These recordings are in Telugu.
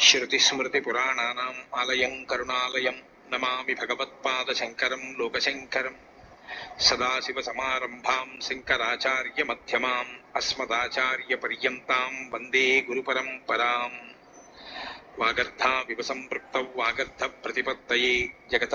వందే వాల్మీకికోకిలం శృతిస్మృతిపురాణానాం ఆలయం కరుణాలయం నమామి భగవత్పాదశంకరం లోకశంకరం సదాశివసమారంభాం శంకరాచార్యమధ్యమాం అస్మదాచార్యపర్యంతాం వందే గురుపరంపరాం వాగర్థావివ సంపృక్తౌ వాగర్థ ప్రతిపత్తయే జగత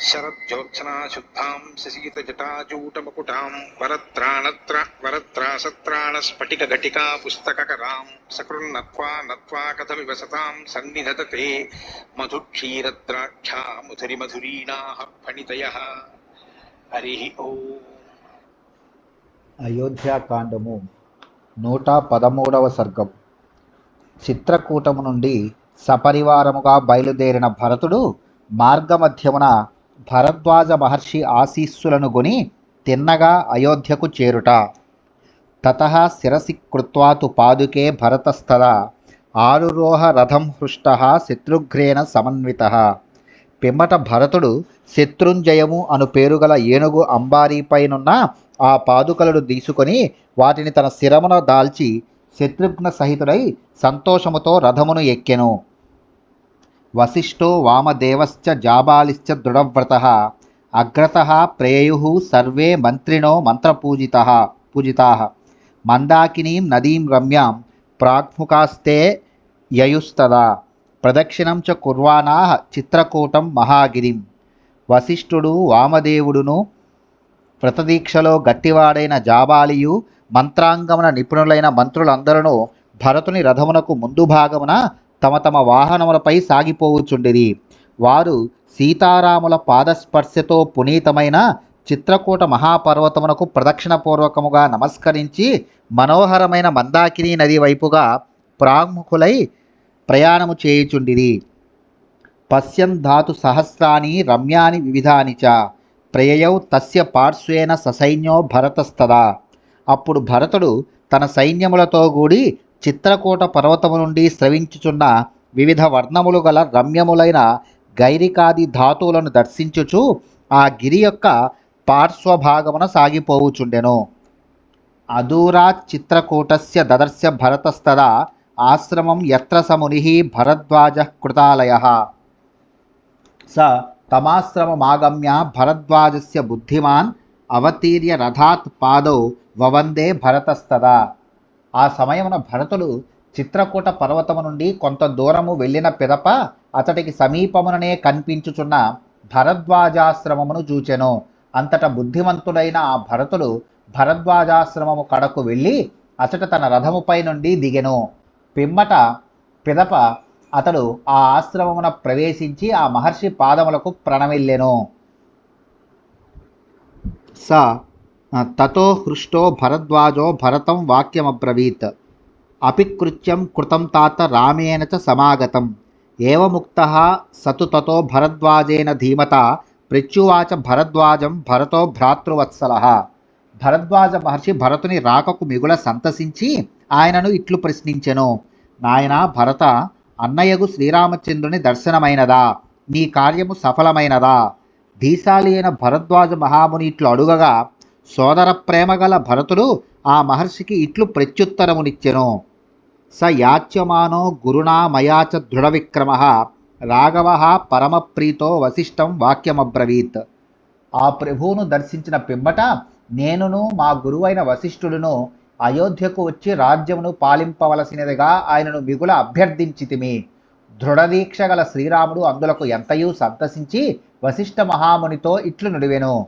శరజ్యోత్సనా శుద్ధాం శశీతజటాజూటముకుటాం వరత్రాణత్ర వరత్రాసత్రాణస్ఫటికఘటికా పుస్తకకరాం సకృన్నత్వా నత్వా కథమివ సతాం సన్నిధతతే మధుక్షీరద్రాక్షా ముధురిమధురీణాః ఫణితయ హరి ఓం అయోధ్యాకాండము నూట పదమూడవ సర్గం చిత్రకూటము నుండి సపరివారముగా బయలుదేరిన భరతుడు మార్గమధ్యమున భరద్వాజ మహర్షి ఆశీస్సులను గొని తిన్నగా అయోధ్యకు చేరుట. తత శిరసి కృత్వాతు పాదుకే భరతస్థల ఆరురోహ రథం హృష్ట శత్రుఘ్రేణ సమన్విత. పిమ్మట భరతుడు శత్రుంజయము అను పేరుగల ఏనుగు అంబారీపైనున్న ఆ పాదుకలను తీసుకొని వాటిని తన శిరమున దాల్చి శత్రుఘ్న సహితుడై సంతోషముతో రథమును ఎక్కెను. వశిష్ఠో వామదేవశ్చ జాబాలిశ్చ దృఢవ్రత అగ్రత ప్రేయు సర్వే మంత్రిణో మంత్రపూజిత పూజితా. మందాకినీం నదీం రమ్యాం ప్రాగ్ముఖాస్తే యయుస్తదా. ప్రదక్షిణం చ కుర్వాణా చిత్రకూటం మహాగిరిం. వశిష్ఠుడు వామదేవుడును వ్రతదీక్షలో గట్టివాడైన జాబాలియు మంత్రాంగమున నిపుణులైన మంత్రులందరూ భరతుని రథమునకు ముందు భాగమున తమ తమ వాహనములపై సాగిపోవుచుండిరి వారు సీతారాముల పాదస్పర్శతో పునీతమైన చిత్రకూట మహాపర్వతమునకు ప్రదక్షిణపూర్వకముగా నమస్కరించి మనోహరమైన మందాకిని నది వైపుగా ప్రాముఖులై ప్రయాణము చేయుచుండిరి. పశ్యన్ ధాతు సహస్రాని రమ్యాని వివిధాని చ ప్రయయౌ తస్య పార్శ్వేన ససైన్యో భరతస్తదా. అప్పుడు భరతుడు తన సైన్యములతో కూడి చిత్రకూట పర్వతము నుండి స్రవించుచున్న వివిధ వర్ణములు గల రమ్యములైన గైరికాది ధాతువులను దర్శించుచు ఆ గిరి యొక్క పార్శ్వభాగమున సాగిపోవుచుండెను. అదూరా చిత్రకూటస్య దదర్శ భరతస్తదా ఆశ్రమం యత్ర సముని భరద్వాజ కృతాలయ. స తమాశ్రమమాగమ్య భరద్వాజస్య బుద్ధిమాన్ అవతీర్య రథాత్ పాదౌ వవందే భరతస్తదా ఆ సమయమున భరతుడు చిత్రకూట పర్వతము నుండి కొంత దూరము వెళ్ళిన పిదప అతడికి సమీపముననే కనిపించుచున్న భరద్వాజాశ్రమమును చూచెను. అంతట బుద్ధిమంతుడైన ఆ భరతుడు భరద్వాజాశ్రమము కడకు వెళ్ళి అతడు తన రథముపై నుండి దిగెను. పిమ్మట పిదప అతడు ఆ ఆశ్రమమున ప్రవేశించి ఆ మహర్షి పాదములకు ప్రణమిల్లెను. స తతో హృష్టో భరద్వాజో భరతం వాక్యమబ్రవీత్. అపికృత్యం కృతం తాత రామేణ చ సమాగతం. ఏవముక్త సతు తతో భరద్వాజేన ధీమత ప్రత్యువాచ భరద్వాజం భరతో భ్రాతృవత్సల. భరద్వాజ మహర్షి భరతుని రాకకు మిగుల సంతసించి ఆయనను ఇట్లు ప్రశ్నించెను. నాయన భరత అన్నయ్యగు శ్రీరామచంద్రుని దర్శనమైనదా? నీ కార్యము సఫలమైనదా? ధీశాలి అయిన భరద్వాజ మహాముని ఇట్లు అడుగగా సోదర ప్రేమగల భరతుడు ఆ మహర్షికి ఇట్లు ప్రత్యుత్తరమునిచ్చెను. స యాచ్యమానో గురుణా మయాచ దృఢవిక్రమ. దృఢ విక్రమ రాఘవ పరమప్రీతో వశిష్టం వాక్యమబ్రవీత్. ఆ ప్రభువును దర్శించిన పిమ్మట నేనును మా గురువైన వశిష్ఠుడును అయోధ్యకు వచ్చి రాజ్యమును పాలింపవలసినదిగా ఆయనను మిగుల అభ్యర్థించితిమి. దృఢదీక్ష గల శ్రీరాముడు అందులకు ఎంతయూ సంతసించి వశిష్ఠ మహామునితో ఇట్లు నుడివెను.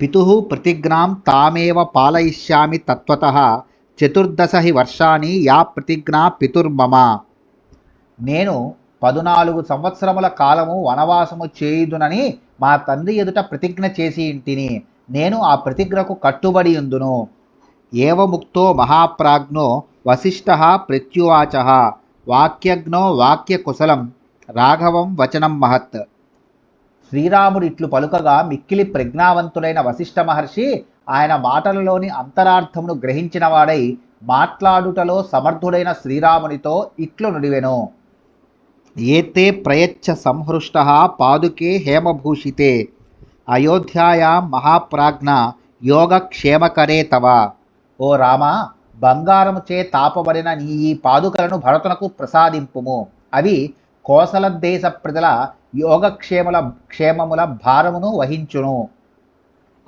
పితు ప్రతిజ్ఞాం తామేవ పాలయిష్యామి తత్వత. చతుర్దశ హి వర్షాన్ని యా ప్రతిజ్ఞా పితుర్మమ. నేను పదునాలుగు సంవత్సరముల కాలము వనవాసము చేయుదునని మా తండ్రి ఎదుట ప్రతిజ్ఞ చేసి ఇంటిని. నేను ఆ ప్రతిజ్ఞకు కట్టుబడి ఉందును. ఏవముక్తో మహాప్రాజ్ఞో వశిష్ట ప్రత్యువాచ. వాక్యజ్ఞో వాక్యకుశలం. రాఘవం వచనం మహత్. శ్రీరాముడు ఇట్లు పలుకగా మిక్కిలి ప్రజ్ఞావంతుడైన వశిష్ఠ మహర్షి ఆయన మాటలలోని అంతరార్థమును గ్రహించినవాడై మాట్లాడుటలో సమర్థుడైన శ్రీరామునితో ఇట్లు నుడివెను. ఏతే ప్రయచ్చ సంహృష్ట పాదుకే హేమభూషితే అయోధ్యాయా మహాప్రాజ్ఞ యోగక్షేమకరే తవ. ఓ రామ బంగారముచే తాపబడిన నీ ఈ పాదుకలను భరతునకు ప్రసాదింపుము. అవి కోసల దేశ ప్రజల యోగక్షేముల క్షేమముల భారమును వహించును.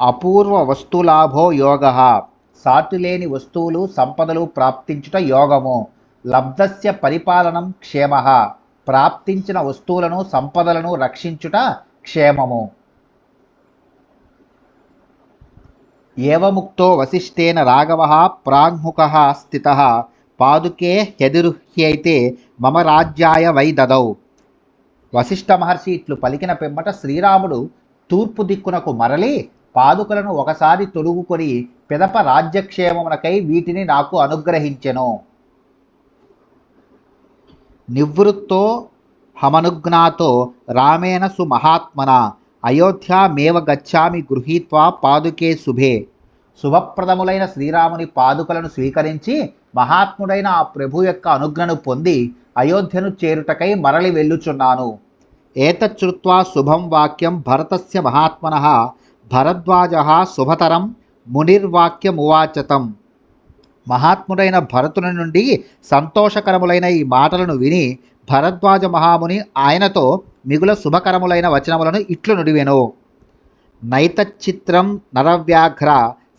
అపూర్వ వస్తులాభో యోగ. సాటులేని వస్తువులు సంపదలు ప్రాప్తించుట యోగము. లబ్ధస్య పరిపాలనం క్షేమ. ప్రాప్తించిన వస్తువులను సంపదలను రక్షించుట క్షేమము. ఏవముక్తో వశిష్ఠేన రాఘవ ప్రాంగుక స్థిత. పాదుకే హ్యదిరుహ్యైతే మమ రాజ్యాయ వై దదౌ. వశిష్ఠ మహర్షి ఇట్లు పలికిన పిమ్మట శ్రీరాముడు తూర్పు దిక్కునకు మరలి పాదుకలను ఒకసారి తొలుగుకొని పిదప రాజ్యక్షేమమునకై వీటిని నాకు అనుగ్రహించెను. నివృత్తో హమనుజ్ఞాతో రామేణ సుమహాత్మన. అయోధ్యామేవ గచ్చామి గృహీత్వా పాదుకే శుభే. శుభప్రదములైన శ్రీరాముని పాదుకలను స్వీకరించి మహాత్ముడైన ఆ ప్రభు యొక్క అనుజ్ఞను పొంది అయోధ్యను చేరుటకై మరలి వెళ్ళుచున్నాను. ఏతచ్చుత్వా శుభం వాక్యం భరతస్య మహాత్మన భరద్వాజ శుభతరం మునిర్వాక్యమువాచతం మహాత్ముడైన భరతుని నుండి సంతోషకరములైన ఈ మాటలను విని భరద్వాజ మహాముని ఆయనతో మిగుల శుభకరములైన వచనములను ఇట్లు నుడివెను. నైతచిత్రం నరవ్యాఘ్ర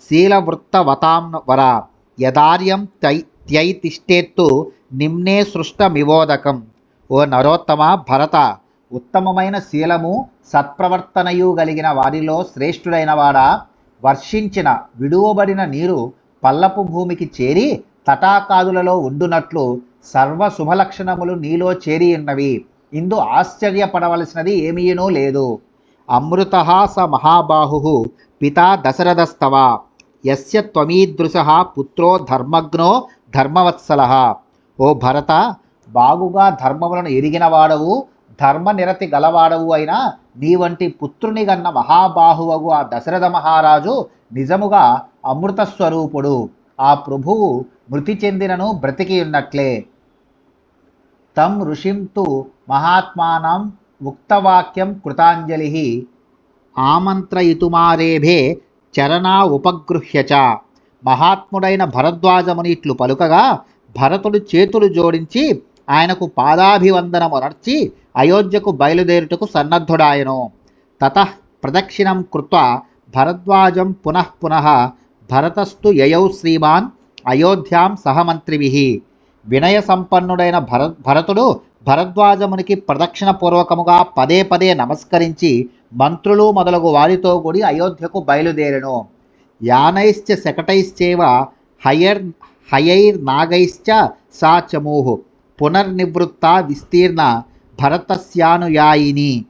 శీలవృత్తవతాం వర యదార్యం తై త్యైతిష్టేత్తు నిమ్నే సృష్టమివోదకం. ఓ నరోత్తమ భరత ఉత్తమమైన శీలము సత్ప్రవర్తనయు కలిగిన వారిలో శ్రేష్ఠుడైన వాడా వర్షించిన విడువబడిన నీరు పల్లపు భూమికి చేరి తటాకాదులలో ఉండునట్లు సర్వ శుభలక్షణములు నీలో చేరి ఉన్నవి ఇందు ఆశ్చర్యపడవలసినది ఏమీనూ లేదు. అమృత స మహాబాహు పితా దశరథస్తవ. యస్య త్వమీదృశ పుత్రో ధర్మగ్నో ధర్మవత్సల. ఓ భరత బాగుగా ధర్మములను ఎరిగిన వాడవు ధర్మనిరతి గలవాడవు అయిన నీ వంటి పుత్రుని గన్న మహాబాహువగు ఆ దశరథ మహారాజు నిజముగా అమృత స్వరూపుడు. ఆ ప్రభువు మృతి చెందినను బ్రతికి ఉన్నట్లే తం ఋషిం తు మహాత్మానం ఉక్తవాక్యం కృతాంజలి. ఆమంత్రయితుమారేభే చరణా ఉపగృహ్య మహాత్ముడైన భరద్వాజముని ఇట్లు పలుకగా భరతుడు చేతులు జోడించి ఆయనకు పాదాభివందనమునర్చి అయోధ్యకు బయలుదేరుటకు సన్నద్ధుడాయను. తత ప్రదక్షిణం కృత్వ భరద్వాజం పునః పునః భరతస్తు యయౌ శ్రీమాన్ అయోధ్యాం సహమంత్రిభి వినయ సంపన్నుడైన భర భరతుడు భరద్వాజమునికి ప్రదక్షిణపూర్వకముగా పదే పదే నమస్కరించి మంత్రులు మొదలగు వారితో కూడి అయోధ్యకు బయలుదేరెను. యానైశ్చ శకటైశ్చేవ హయర్ హయైర్ నాగైశ్చ సా చమూహు పునర్నివృత్త విస్తీర్ణ భరతస్యానుయాయిని.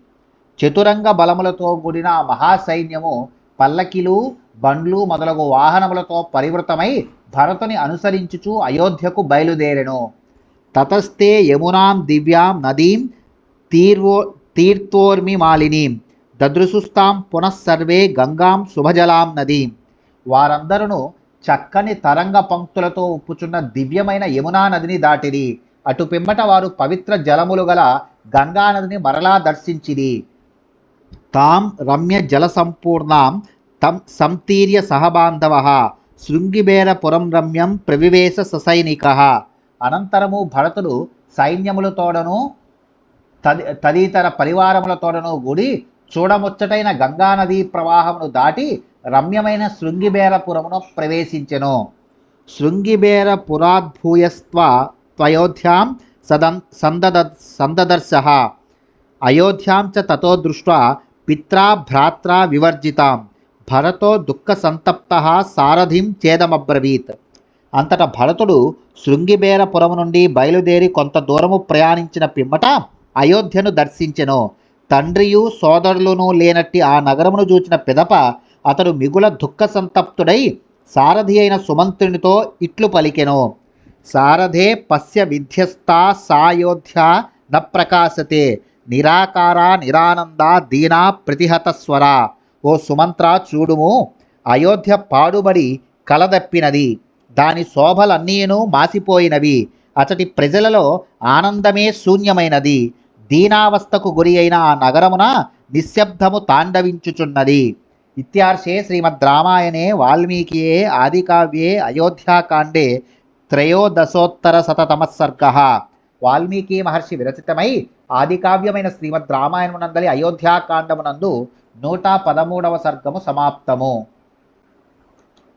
చతురంగ బలములతో కూడిన మహాసైన్యము పల్లకిలు బండ్లు మొదలగు వాహనములతో పరివృతమై భరతుని అనుసరించుచు అయోధ్యకు బయలుదేరెను. తతస్తే యమునాం దివ్యాం నదీం తీర్వో తీర్థోర్మి మాలినీం దదృశుస్తాం పునఃసర్వే గంగాం శుభజలాం నదీం. వారందరూ చక్కని తరంగ పంక్తులతో ఉప్పుచున్న దివ్యమైన యమునా నదిని దాటిరి. అటు పిమ్మట వారు పవిత్ర జలములు గల గంగా నదిని మరలా దర్శించిరి. తాం రమ్య జల సంపూర్ణాం తం సంతీర్య సహబాంధవ. శృంగిబేరపురం రమ్యం ప్రవివేశ ససైనిక. అనంతరము భరతుడు సైన్యములతోడను తది తదితర పరివారములతోడను కూడి చూడముచ్చటైన గంగానదీ ప్రవాహమును దాటి రమ్యమైన శృంగిబేరపురమును ప్రవేశించెను. శృంగిబేరపురాద్భూయస్వ త్వయోధ్యాం సదం సందద సందదర్శ. అయోధ్యాం చ తతో దృష్ట్వా పిత్రా భ్రాత్రా వివర్జితాం. భరతో దుఃఖ సంతప్త సారథిం చేదమబ్రవీత్. అంతట భరతుడు శృంగిబేరపురము నుండి బయలుదేరి కొంత దూరము ప్రయాణించిన పిమ్మట అయోధ్యను దర్శించెను. తండ్రియు సోదరులను లేనట్టి ఆ నగరమును చూచిన పిదప అతడు మిగుల దుఃఖ సంతప్తుడై సారథి అయిన సుమంత్రునితో ఇట్లు పలికెను. సారథే పశ్య విధ్యస్తా సాయోధ్య న ప్రకాశతే నిరాకార నిరానంద దీనా ప్రతిహత స్వర. ఓ సుమంత్ర చూడుము అయోధ్య పాడుబడి కలదప్పినది. దాని శోభలన్నీను మాసిపోయినవి. అతడి ప్రజలలో ఆనందమే శూన్యమైనది. దీనావస్థకు గురి అయిన ఆ నగరమున నిశ్శబ్దము తాండవించుచున్నది. ఇత్యార్షే శ్రీమద్ రామాయణే వాల్మీకియే ఆదికావ్యే అయోధ్యాకాండే త్రయోదశోత్తర శతతమస్సర్గ వాల్మీకి మహర్షి విరచితమై ఆదికావ్యమైన శ్రీమద్ రామాయణమునందలి అయోధ్యాకాండమునందు నూట పదమూడవ సర్గము సమాప్తము.